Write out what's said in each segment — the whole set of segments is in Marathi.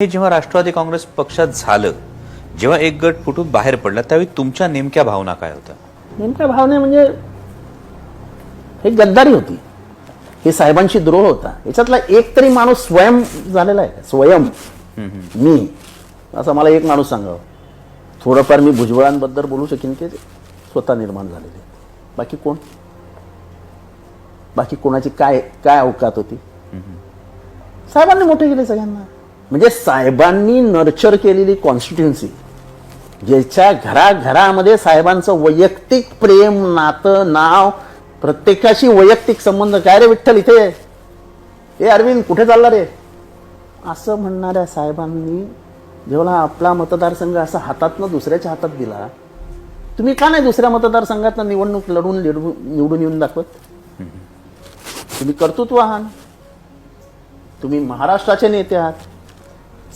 हे जेव्हा राष्ट्रवादी काँग्रेस पक्षात झालं जेव्हा एक गट फुटून बाहेर पडला त्यावेळी तुमच्या नेमक्या भावना काय होत्या? नेमक्या भावने म्हणजे हे गद्दारी होती. हे साहेबांशी द्रोह होता. याच्यातला एक तरी माणूस स्वयं झालेला आहे. स्वयं. मी. असं मला एक माणूस सांगावं. थोडंफार मी भुजबळांबद्दल बोलू शकेन की स्वतः निर्माण झालेले बाकी कोण? बाकी कोणाची काय काय अवकात होती? साहेबांनी मोठे केले सगळ्यांना. म्हणजे साहेबांनी नर्चर केलेली कॉन्स्टिट्युन्सी ज्याच्या घराघरामध्ये साहेबांचं वैयक्तिक प्रेम नातं नाव प्रत्येकाशी वैयक्तिक संबंध. काय रे विठ्ठल इथे? ए अरविंद कुठे चालला रे? असं म्हणणाऱ्या साहेबांनी जेव्हा आपला मतदारसंघ असा हातातनं दुसऱ्याच्या हातात दिला तुम्ही का नाही दुसऱ्या मतदारसंघातनं निवडणूक लढून निवडून येऊन दाखवत? तुम्ही कर्तृत्व आहात तुम्ही महाराष्ट्राचे नेते आहात.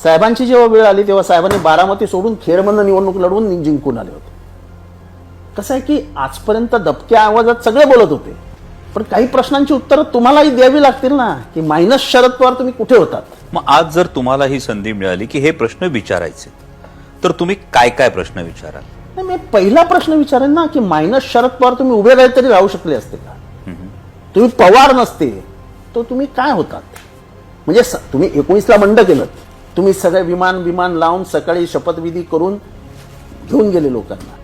साहेबांची जेव्हा वेळ आली तेव्हा साहेबांनी बारामती सोडून खेडमधनं निवडणूक लढवून जिंकून आले होते. कसं आहे की आजपर्यंत दबक्या आवाजात सगळे बोलत होते. पण काही प्रश्नांची उत्तरं तुम्हालाही द्यावी लागतील ना की मायनस शरद पवार तुम्ही कुठे होतात? मग आज जर तुम्हाला ही संधी मिळाली की हे प्रश्न विचारायचे तर तुम्ही काय काय प्रश्न विचाराल? नाही मी पहिला प्रश्न विचारेन ना की मायनस शरद पवार तुम्ही उभे राहिले तरी राहू शकले असते का? तुम्ही पवार नसते तर तुम्ही काय होतात? म्हणजे तुम्ही एकोणीसला बंड केलं. तुम्ही सगळे विमान विमान लावून सकाळी शपथविधी करून घेऊन गेले लोकांना.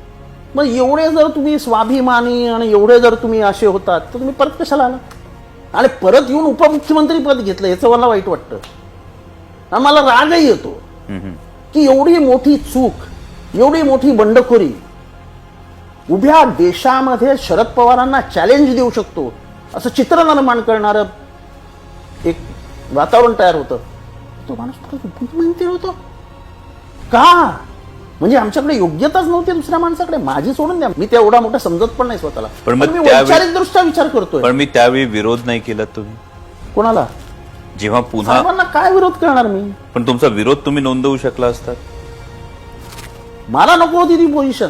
मग एवढे जर तुम्ही स्वाभिमानी आणि एवढे जर तुम्ही असे होतात तर तुम्ही परत कशाला आला? आणि परत येऊन उपमुख्यमंत्री पद घेतलं याचं मला वाईट वाटतं. आणि मला रागही येतो की एवढी मोठी चूक एवढी मोठी बंडखोरी उभ्या देशामध्ये शरद पवारांना चॅलेंज देऊ शकतो असं चित्र निर्माण करणारं एक वातावरण तयार होतं. तो माणूस परत उपमुख्यमंत्री होतो. का? म्हणजे आमच्याकडे योग्यताच नव्हती दुसऱ्या माणसाकडे. माझी सोडून द्या. मी त्या एवढा मोठा समजत पण नाही स्वतःला. पण मग मी त्यावेळी- वैचारिक दृष्ट्या विचार करतोय. पण मी त्यावेळी विरोध नाही केला तुम्ही. कोणाला? जेव्हा पुन्हा काय विरोध करणार मी? पण तुमचा विरोध तुम्ही नोंदवू शकला असतात मला नको होती ती पोझिशन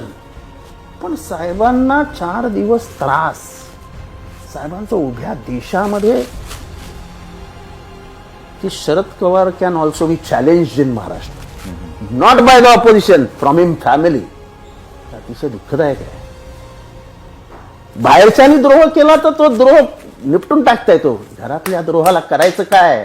पण साहेबांना चार दिवस त्रास. साहेबांचं उभ्या देशामध्ये की Sharad Pawar can also be challenge in Maharashtra not by the opposition from him family अतिशय दुःखदायक आहे. बाहेरच्यानी द्रोह केला तर तो द्रोह निपटून टाकता येतो घरातल्या द्रोहाला करायचं काय?